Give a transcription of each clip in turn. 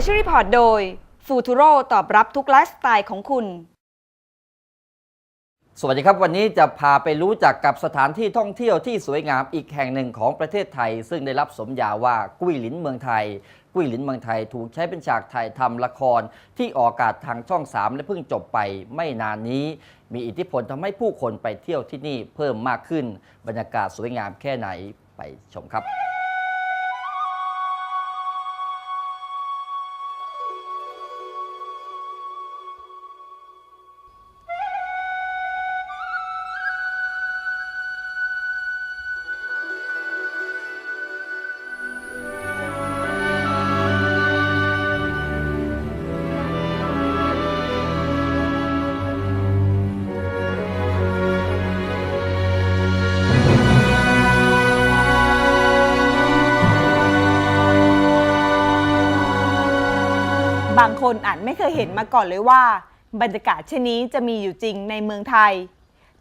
Special Report โดย Futuro ตอบรับทุกไลฟ์สไตล์ของคุณ สวัสดีครับวันนี้จะพาไปรู้จักกับสถานที่ท่องเที่ยวที่สวยงามอีกแห่งหนึ่งของประเทศไทย ซึ่งได้รับสมญาว่ากุ้ยหลินเมืองไทยกุ้ยหลินเมืองไทยถูกใช้เป็นฉากถ่ายทำละครที่ออกอากาศทางช่อง 3 และเพิ่งจบไปไม่นานนี้ มีอิทธิพลทำให้ผู้คนไปเที่ยวที่นี่เพิ่มมากขึ้น บรรยากาศสวยงามแค่ไหนไปชมครับ บางคนอาจไม่เคยเห็นมาก่อนเลยว่า บรรยากาศเช่นนี้จะมีอยู่จริงในเมืองไทย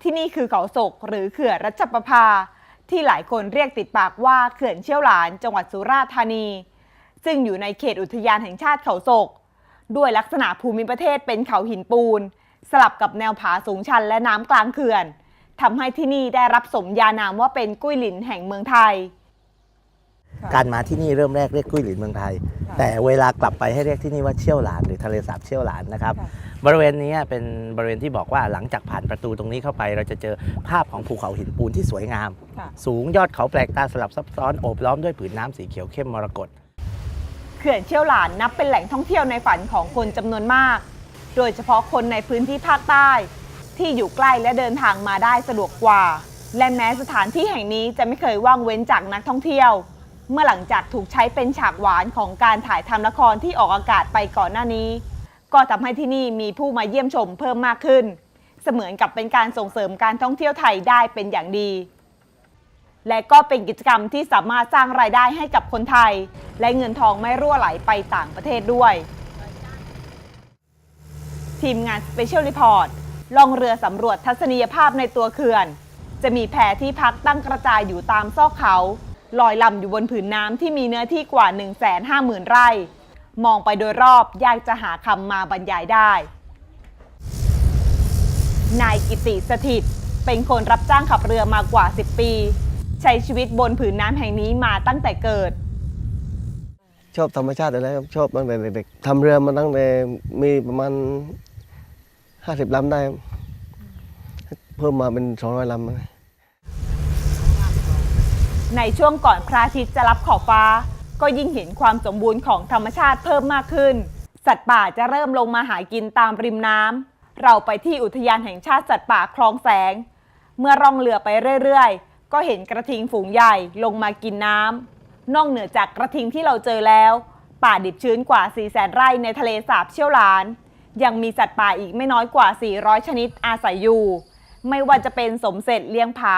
ที่นี่คือเขาศกหรือเขื่อนรัชประภา ที่หลายคนเรียกติดปากว่าเขื่อนเชี่ยวหลานจังหวัดสุราษฎร์ธานี ซึ่งอยู่ในเขตอุทยานแห่งชาติเขาศก ด้วยลักษณะภูมิประเทศเป็นเขาหินปูน สลับกับแนวผาสูงชันและน้ำกลางเขื่อนทำให้ที่นี่ได้รับสมญานามว่าเป็นกุ้ยหลินแห่งเมืองไทย การมาที่นี่เริ่มแรกเรียกกุ้ยหลินเมืองไทยค่ะแต่เวลากลับไปให้เรียกที่นี่ว่าเชี่ยวหลานหรือทะเลสาบเชี่ยวหลานนะครับค่ะบริเวณนี้เป็นบริเวณที่บอกว่าหลังจากผ่านประตูตรงนี้เข้าไป เราจะเจอภาพของภูเขาหินปูนที่สวยงาม สูงยอดเขาแปลกตาสลับซับซ้อนโอบล้อมด้วยผืนน้ำสีเขียวเข้มมรกตเขื่อนเชี่ยวหลานนับเป็นแหล่งท่องเที่ยวในฝันของคนจำนวนมาก โดยเฉพาะคนในพื้นที่ภาคใต้ ที่อยู่ใกล้และเดินทางมาได้สะดวกกว่า และแม้สถานที่แห่งนี้จะไม่เคยว่างเว้นจากนักท่องเที่ยว เมื่อหลังจากถูกใช้เป็นฉากหวานของการถ่ายทำละครที่ออกอากาศไปก่อนหน้านี้ ก็ทำให้ที่นี่มีผู้มาเยี่ยมชมเพิ่มมากขึ้น เสมือนกับเป็นการส่งเสริมการท่องเที่ยวไทยได้เป็นอย่างดี และก็เป็นกิจกรรมที่สามารถสร้างรายได้ให้กับคนไทย และเงินทองไม่รั่วไหลไปต่างประเทศด้วย ทีมงาน Special Report ล่องเรือสำรวจทัศนียภาพในตัวเขื่อน จะมีแพที่พักตั้งกระจายอยู่ตามซอกเขา ลอยลำอยู่บนผืนน้ำที่มีเนื้อที่กว่า 150,000 ไร่ มองไปโดยรอบยากจะหาคำมาบรรยายได้ นายกิติสถิต เป็นคนรับจ้างขับเรือมากว่า 10 ปี ใช้ชีวิตบนผืนน้ำแห่งนี้มาตั้งแต่เกิด ชอบธรรมชาติอยู่แล้วครับชอบตั้งแต่เด็กๆทำเรือมาตั้งแต่มีประมาณห้าสิบลำได้ครับเพิ่มมาเป็นสองร้อยลำนะ ในช่วงก่อนพระอาทิตย์จะรับขอบฟ้า ก็ยิ่งเห็นความสมบูรณ์ของธรรมชาติเพิ่มมากขึ้น สัตว์ป่าจะเริ่มลงมาหากินตามริมน้ำเราไปที่อุทยานแห่งชาติสัตว์ป่าคลองแสง เมื่อร่องเรือไปเรื่อยๆ ก็เห็นกระทิงฝูงใหญ่ลงมากินน้ำนอกเหนือจากกระทิงที่เราเจอแล้ว ป่าดิบชื้นกว่า 4 0 0แสนไร่ในทะเลสาบเชี่ยวหลาน ยังมีสัตว์ป่าอีกไม่น้อยกว่า 400 ชนิดอาศัยอยู่ ไม่ว่าจะเป็นสมเสร็จเลี้ยงผา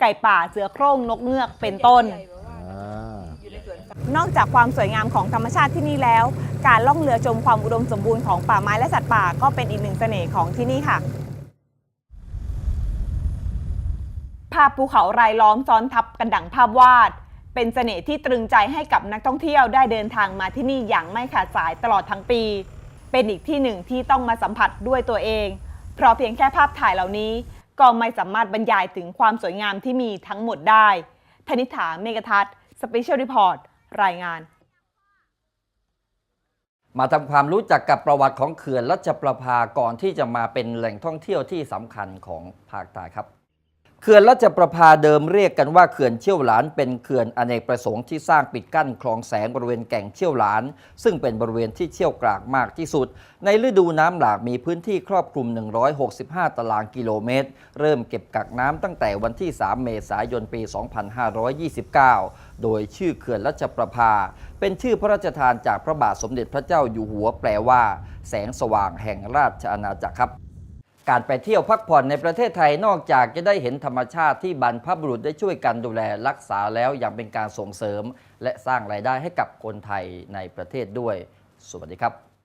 ไก่ป่าเสือโคร่งนกเงือกเป็นต้นนอกจากความสวยงามของธรรมชาติที่นี่แล้ว การล่องเรือชมความอุดมสมบูรณ์ของป่าไม้และสัตว์ป่าก็เป็นอีกหนึ่งเสน่ห์ของที่นี่ค่ะ ภาพภูเขารายล้อมซ้อนทับกันดังภาพวาด เป็นเสน่ห์ที่ตรึงใจให้กับนักท่องเที่ยวได้เดินทางมาที่นี่อย่างไม่ขาดสายตลอดทั้งปี เป็นอีกที่หนึ่งที่ต้องมาสัมผัสด้วยตัวเอง เพราะเพียงแค่ภาพถ่ายเหล่านี้ ก็ไม่สามารถบรรยายถึงความสวยงามที่มีทั้งหมดได้ธนิษฐาเมกทัศน์สเปเชียลรีพอร์ตรายงาน มาทำความรู้จักกับประวัติของเขื่อนรัชประภาก่อนที่จะมาเป็นแหล่งท่องเที่ยวที่สำคัญของภาคใต้ครับ เขื่อนรัชประภาเดิมเรียกกันว่าเขื่อนเชี่ยวหลาน เป็นเขื่อนอเนกประสงค์ที่สร้างปิดกั้นคลองแสงบริเวณแก่งเชี่ยวหลาน ซึ่งเป็นบริเวณที่เชี่ยวกรากมากที่สุด ในฤดูน้ำหลากมีพื้นที่ครอบคลุม 165 ตารางกิโลเมตร เริ่มเก็บกักน้ำตั้งแต่วันที่ 3 เมษายนปี 2529 โดยชื่อเขื่อนรัชประภา เป็นชื่อพระราชทานจากพระบาทสมเด็จพระเจ้าอยู่หัวแปลว่า แสงสว่างแห่งราชอาณาจักรครับ การไปเที่ยวพักผ่อนในประเทศไทยนอกจากจะได้เห็นธรรมชาติที่บรรพบุรุษได้ช่วยกันดูแลรักษาแล้วยังเป็นการส่งเสริม และสร้างรายได้ให้กับคนไทยในประเทศด้วย สวัสดีครับ